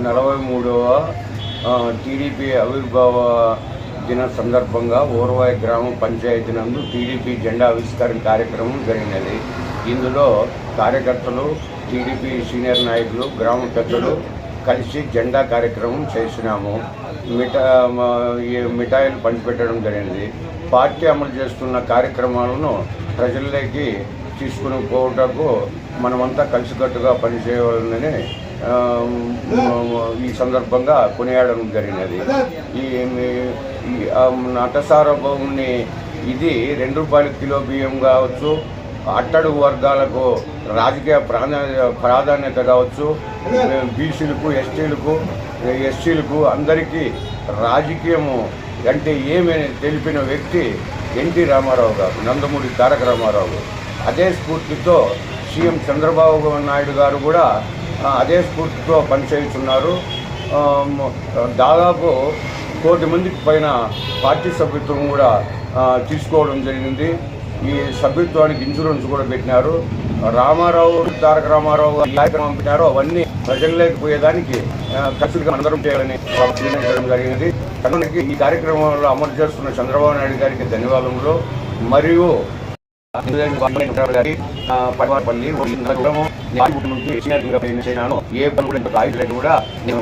నలభై మూడవ టీడీపీ ఆవిర్భావ దిన సందర్భంగా ఓర్వాయి గ్రామ పంచాయతీ నందు టీడీపీ జెండా ఆవిష్కరణ కార్యక్రమం జరిగినది. ఇందులో కార్యకర్తలు టీడీపీ సీనియర్ నాయకులు గ్రామ పెద్దలు కలిసి జెండా కార్యక్రమం చేసినాము. మిఠా ఈ మిఠాయిలు పంచిపెట్టడం జరిగింది. పార్టీ అమలు చేస్తున్న కార్యక్రమాలను ప్రజల్లోకి తీసుకుని పోవటకు మనమంతా కలిసికట్టుగా పనిచేయాలని ఈ సందర్భంగా కొనియాడడం జరిగినది. ఈ ఈ ఇది రెండు రూపాయల కిలో బియ్యం కావచ్చు అట్టడుగు వర్గాలకు రాజకీయ ప్రాధాన్యత ప్రాధాన్యత కావచ్చు బీసీలకు ఎస్టీలకు ఎస్సీలకు అందరికీ రాజకీయము అంటే ఏమని తెలిపిన వ్యక్తి ఎన్టీ రామారావు గారు నందమూరి తారక రామారావు. అదే స్ఫూర్తితో సీఎం చంద్రబాబు నాయుడు గారు కూడా అదే స్ఫూర్తితో పనిచేస్తున్నారు. దాదాపు కోటి మందికి పైన పార్టీ సభ్యత్వం కూడా తీసుకోవడం జరిగింది. ఈ సభ్యత్వానికి ఇన్సూరెన్స్ కూడా పెట్టినారు. రామారావు తారక రామారావు కార్యక్రమం పెట్టారో అవన్నీ ప్రజల్లోకి పోయేదానికి ఖచ్చితంగా అందరం చేయాలని నిర్ణయించడం జరిగింది. కనుక ఈ కార్యక్రమంలో అమలు చేస్తున్న చంద్రబాబు నాయుడు గారికి ధన్యవాదములు. మరియు పల్లి నుంచి ఏ పని కూడా ఇంకా కాయలేదు కూడా నేను